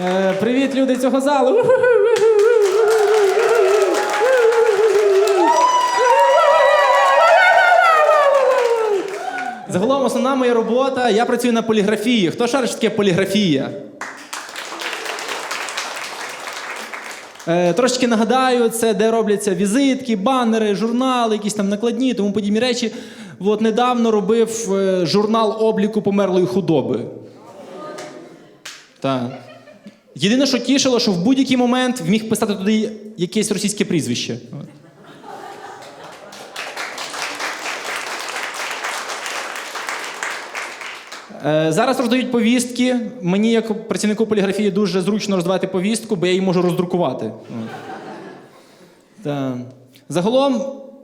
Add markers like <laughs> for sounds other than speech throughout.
Е, привіт, люди цього залу. Загалом основна моя робота, я працюю на поліграфії. Хто шарить, таке поліграфія? Е, трошечки нагадаю, це де робляться візитки, банери, журнали, якісь там накладні, тому подібні речі. От недавно робив е, журнал обліку померлої худоби. Так. Єдине, що тішило, що в будь-який момент вміг писати туди якесь російське прізвище. Е, Зараз роздають повістки. Мені, як працівнику поліграфії, дуже зручно роздавати повістку, бо я її можу роздрукувати. Та. Загалом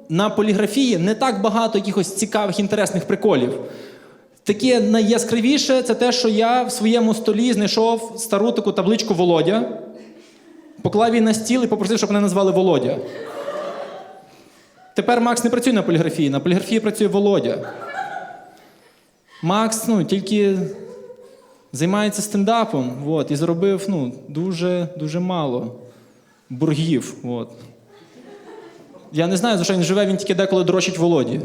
на поліграфії не так багато якихось цікавих, інтересних приколів. Таке найяскравіше це те, що я в своєму столі знайшов стару таку табличку Володя, поклав її на стіл і попросив, щоб мене назвали Володя. Тепер Макс не працює на поліграфії, на поліграфії працює Володя. Макс ну, тільки займається стендапом от, і заробив ну, дуже, дуже мало боргів. От. Я не знаю, за що він живе, він тільки деколи дрочить Володі.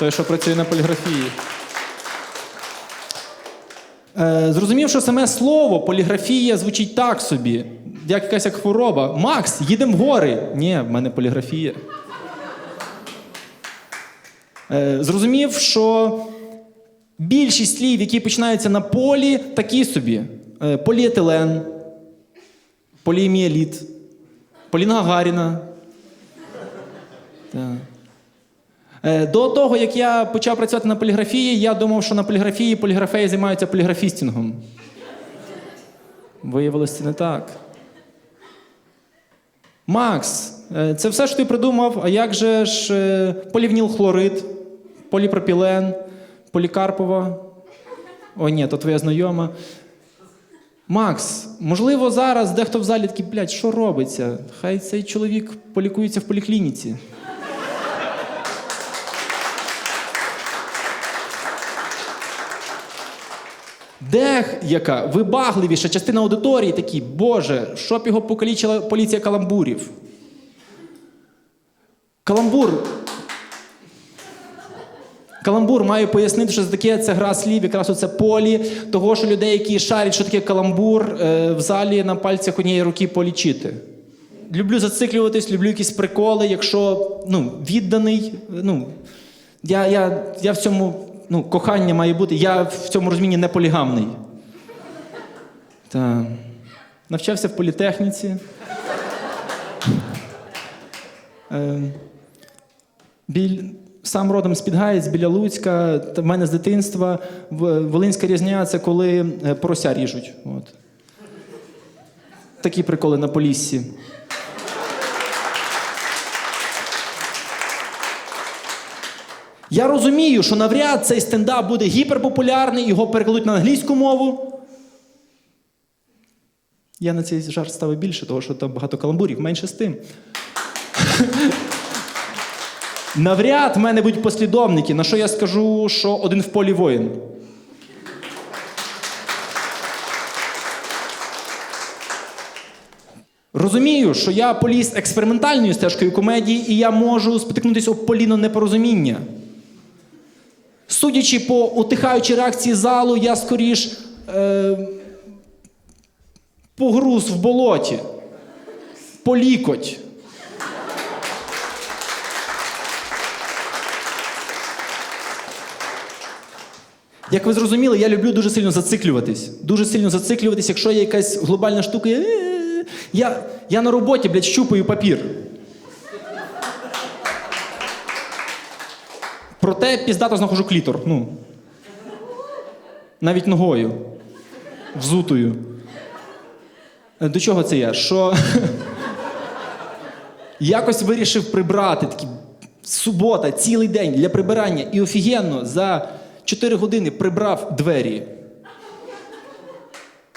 Той, що працює на поліграфії. Е, зрозумів, що саме слово поліграфія звучить так собі, як якась як хвороба. Макс, їдемо в гори. Ні, в мене поліграфія. Е, зрозумів, що більшість слів, які починаються на полі, такі собі: Е, поліетилен, поліеміеліт, Поліна Гагаріна. Так. Е, До того, як я почав працювати на поліграфії, я думав, що на поліграфії поліграфеї займаються поліграфістінгом. Виявилося це не так. Макс, е, це все, що ти придумав, а як же ж е, полівнілхлорид, поліпропілен, полікарпова? О, ні, то твоя знайома. Макс, можливо, зараз дехто в залі такий, блядь, що робиться? Хай цей чоловік полікується в поліклініці. Деяка вибагливіша частина аудиторії такі, Боже, щоб його покалічила поліція каламбурів. Каламбур. Каламбур маю пояснити, що це таке це гра слів, якраз оце полі, того, що людей, які шарять, що таке каламбур, е, в залі на пальцях однієї руки полічити. Люблю зациклюватись, люблю якісь приколи, якщо ну, відданий. Ну, я, я, я в цьому ну, кохання має бути. Я в цьому розумінні не полігамний. Та. Навчався в політехніці. Е, біль... Сам родом з Підгаєць, біля Луцька. В мене з дитинства Волинська різня це коли е, порося ріжуть. От. Такі приколи на Поліссі. Я розумію, що навряд цей стендап буде гіперпопулярний, його перекладуть на англійську мову. Я на цей жарт ставив більше, тому що там багато каламбурів, менше з тим. <laughs> Навряд в мене будуть послідовники, на що я скажу, що один в полі воїн. Розумію, що я поліз експериментальною стежкою комедії, і я можу спотикнутися об поліно непорозуміння. Судячи по утихаючій реакції залу, я скоріш е, погруз в болоті, полікоть. Як ви зрозуміли, я люблю дуже сильно зациклюватись. Дуже сильно зациклюватись, якщо є якась глобальна штука. я- Я, я на роботі, блядь, щупаю папір. Проте піздато знаходжу клітор. Ну. Навіть ногою. Взутою. Е, До чого це я? Що <laughs> якось вирішив прибрати такі субота, цілий день для прибирання і офігенно за 4 години прибрав двері.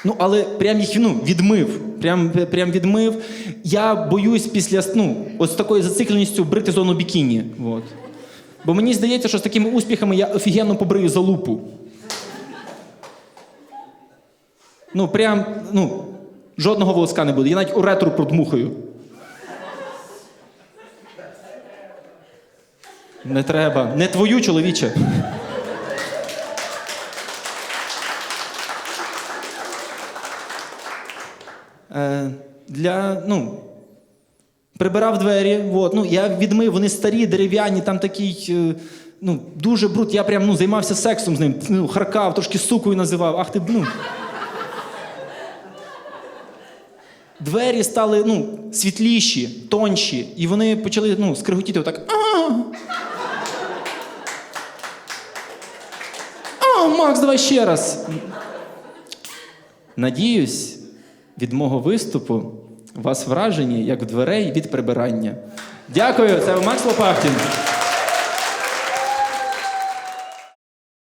Ну, але прям їх ну, відмив. Прям, прям відмив. Я боюсь після ну, ось такою зацикленістю брити зону бікіні. От. Бо мені здається, що з такими успіхами я офігенно побрию залупу. Ну, прям, ну, жодного волоска не буде. Я навіть у ретро продмухаю. Не треба. Не твою, чоловіче. Е, для, ну, прибирав двері. От, ну, я відмив, вони старі, дерев'яні, там такий. е, Ну, дуже бруд. Я прям ну, займався сексом з ним, ну, харкав, трошки сукою називав. Ах ти, ну. Двері стали ну, світліші, тонші, і вони почали ну, скриготіти отак. А! Макс, давай ще раз. Надіюсь, від мого виступу вас вражені, як дверей від прибирання. Дякую, це Макс Лопахтін.